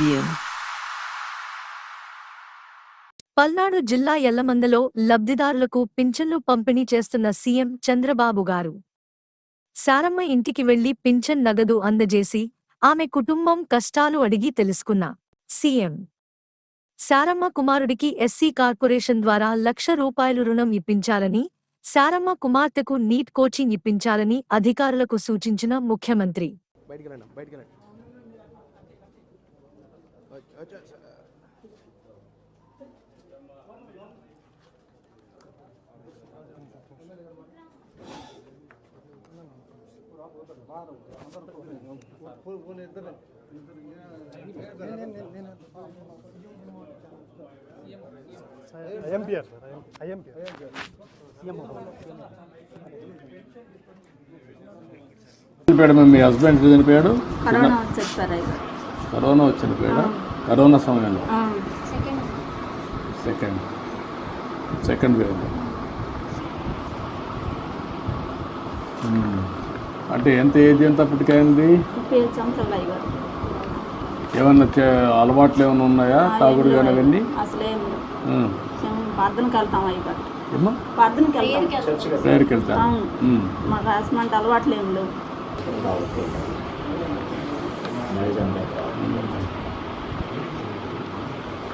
Interview Palnadu జిల్లా ఎల్లమందలో లబ్ధిదారులకు పింఛన్లు పంపిణీ చేస్తున్న సీఎం చంద్రబాబు గారు. సారమ్మ ఇంటికి వెళ్ళి పింఛన్ నగదు అందజేసి ఆమె కుటుంబం కష్టాలు అడిగి తెలుసుకున్న సీఎం. సారమ్మ కుమారుడికి ఎస్సీ కార్పొరేషన్ ద్వారా లక్ష రూపాయలు రుణం ఇప్పించాలని సారమ్మ కుమార్తెకు నీట్ కోచింగ్ ఇప్పించాలని అధికారులకు సూచించిన ముఖ్యమంత్రి. IMPR sir IMPR. మీ హస్బెండ్ చనిపోయాడు? కరోనా వచ్చేది సార్ అయితే. కరోనా సమయంలో? సెకండ్. సెకండ్. వేవ్. అంటే ఎంత ఏజ్ ఎంత అప్పటికైంది? ఏమన్నా అలవాట్లు ఏమైనా ఉన్నాయా? తాగుడు కానీ అవన్నీ? ప్రార్థనకి వెళ్తాం ప్రార్థనకి ప్రేయర్కి. మాకు అసమంటే అలవాట్లు ఏం లేవు.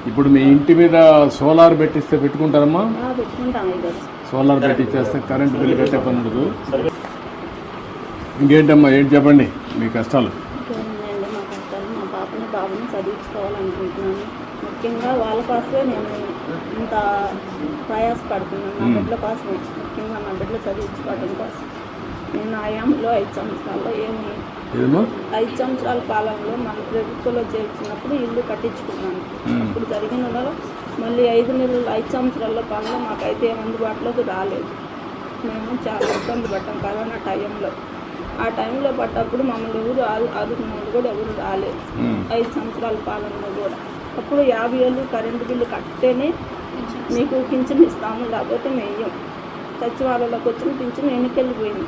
ఇప్పుడు మీ ఇంటి మీద సోలార్ పెట్టిస్తే పెట్టుకుంటారమ్మా? సోలార్ పెట్టిచ్చేస్తే కరెంట్ బిల్లు కట్టే పని ఉండదు. ఇంకేంటమ్మా ఏంటి చెప్పండి? మీ కష్టాలు. చదివించుకోవాలనుకుంటున్నాను. ముఖ్యంగా వాళ్ళ కోసమే నేను ఇంత ప్రయాసపడుతున్నాను. నా బిడ్డల కోసమే. ముఖ్యంగా నా బిడ్డలు చదివించుకోవడం కోసం. నేను ఆయాంలో ఐదు సంవత్సరాల్లో ఏమి ఏదమ్మా ఐదు సంవత్సరాల కాలంలో మన ప్రభుత్వంలో చేర్చినప్పుడు ఇల్లు కట్టించుకున్నాను. అప్పుడు జరిగిన మళ్ళీ ఐదు నెలలు ఐదు సంవత్సరాల పనులు మాకైతే అందుబాటులోకి రాలేదు. మేము చాలా ఇబ్బంది పడ్డాం కరోనా టైంలో. ఆ టైంలో పడ్డప్పుడు మమ్మల్ని ఎవరు ఆదుకున్న వాళ్ళు కూడా ఎవరు రాలేదు. మ్మ్. ఐదు సంవత్సరాల పాలనలో కూడా. అప్పుడు యాభై ఏళ్ళు కరెంటు బిల్లు కట్టితేనే మీకు పింఛన్ ఇస్తాము లేకపోతే మేయం సచివాలయంలోకి వచ్చిన పింఛన్ ఎన్నికెళ్ళిపోయింది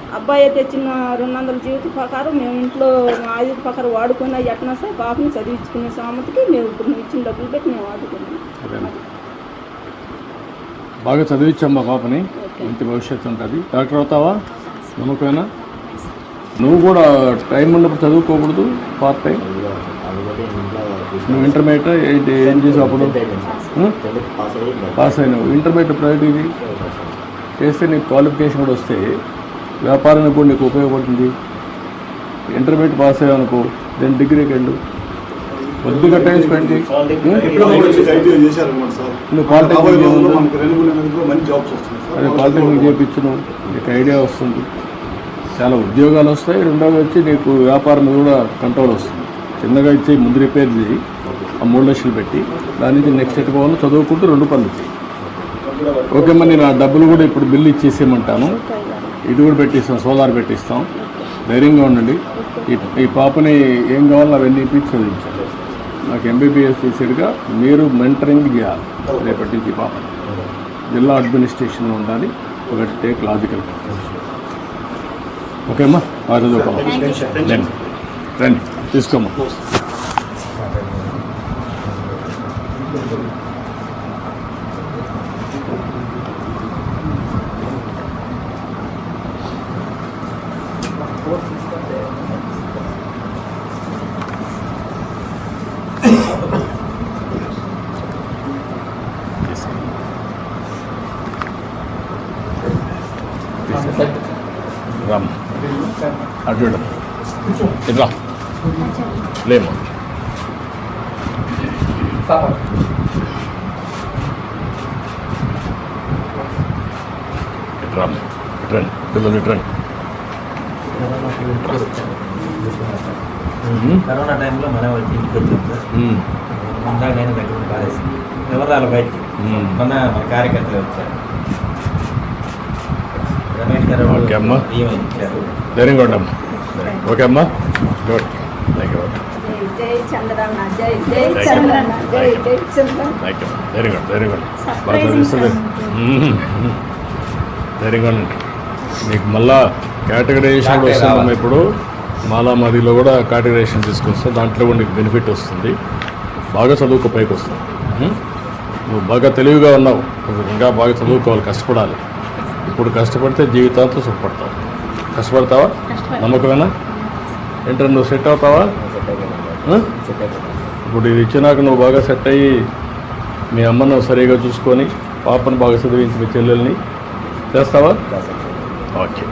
అబ్బాయి తెచ్చిన రెండు వందల జీవిత ప్రకారం మేము ఇంట్లో మా ఆయుధ ప్రకారం వాడుకున్న ఎట్నా సార్ పాపని చదివించుకునే సామతికి మేము ఇప్పుడు ఇచ్చిన డబ్బులు పెట్టి మేము వాడుకున్నాం బాగా చదివించమ్మా పాపని మంచి భవిష్యత్తు ఉంటుంది. డాక్టర్ అవుతావా? నమ్మకమేనా? నువ్వు కూడా టైం ఉన్నప్పుడు చదువుకోకూడదు పార్ట్ టైం నువ్వు ఇంటర్మీడియట్ ఏంటి ఏం చేసావు అప్పుడు? పాస్ అయినావు. ఇంటర్మీడియట్ ప్రైవేట్ ఇది చేస్తే నీకు క్వాలిఫికేషన్ కూడా వస్తే వ్యాపారానికి కూడా నీకు ఉపయోగపడుతుంది. ఇంటర్మీడియట్ పాస్ అయ్యావు అనుకో దెన్ డిగ్రీకి వెళ్ళు. కొద్దిగా టైం స్పెండ్ చేయి. నువ్వు పాలిటెక్నిక్ పాలిటెక్నిక్ చేయించను. నీకు ఐడియా వస్తుంది. చాలా ఉద్యోగాలు వస్తాయి. రెండోది వచ్చి నీకు వ్యాపారం కూడా కంట్రోల్ వస్తుంది. చిన్నగా ఇచ్చి ముందు రిపేర్ చేయి. ఆ మూడు లక్షలు పెట్టి దాని నుంచి నెక్స్ట్ ఎటు పోవాలో చదువుకుంటూ రెండు పనులు చేయి. ఓకే. అమ్మా నేను ఆ డబ్బులు కూడా ఇప్పుడు బిల్లు ఇచ్చేసేయమంటాను. ఇది కూడా పెట్టిస్తాం సోలార్ పెట్టిస్తాం. ధైర్యంగా ఉండండి. ఈ ఈ పాపని ఏం కావాలో అవన్నీ ఇప్పించి చదివించాలి. నాకు ఎంబీబీఎస్ చేసేట్టుగా మీరు మెంటరింగ్ చేయాలి రేపటి నుంచి ఈ పాపని. జిల్లా అడ్మినిస్ట్రేషన్ ఉండాలి. ఒకటి టేక్ లాజికల్ ఓకే అమ్మా? ఆ చదువుకోమ్మా రండి రండి తీసుకోమ్మా. రామ్. అటు ఇటు. ఇటు రా. లేమ్మా ఇటు రామ్. కరోనా టైంలో మన వాళ్ళకి ఇంటికి వచ్చాం సార్. ఇందాక నేను దగ్గర పారేసింది ఎవరు రాలి బయటికి. మొన్న మన కార్యకర్తలు వచ్చారు. రమేష్ గారు ఓకే అమ్మా. బియ్యం ఇచ్చారు వెరీ గుడ్ అమ్మా. ఓకే అమ్మా. Good thank you very good very good బాగా వెరీ మీకు మళ్ళా కేటగరైజేషన్ వస్తుందమ్మా ఇప్పుడు. మాలా మదిలో కూడా కేటగరైజేషన్ తీసుకొస్తాం దాంట్లో కూడా నీకు బెనిఫిట్ వస్తుంది. బాగా చదువుకో పైకి వస్తుంది? నువ్వు బాగా తెలివిగా ఉన్నావు. నువ్వు ఇంకా బాగా చదువుకోవాలి కష్టపడాలి. ఇప్పుడు కష్టపడితే జీవితాంతం సుఖపడతావు. కష్టపడతావా? నమ్మకమేనా? ఏంటంటే నువ్వు సెట్ అవుతావా? ఇప్పుడు ఇది ఇచ్చినాక నువ్వు బాగా సెట్ అయ్యి మీ అమ్మను సరిగా చూసుకొని పాపను బాగా చదివించి మీ చెల్లెల్ని చేస్తావా? ఓకే.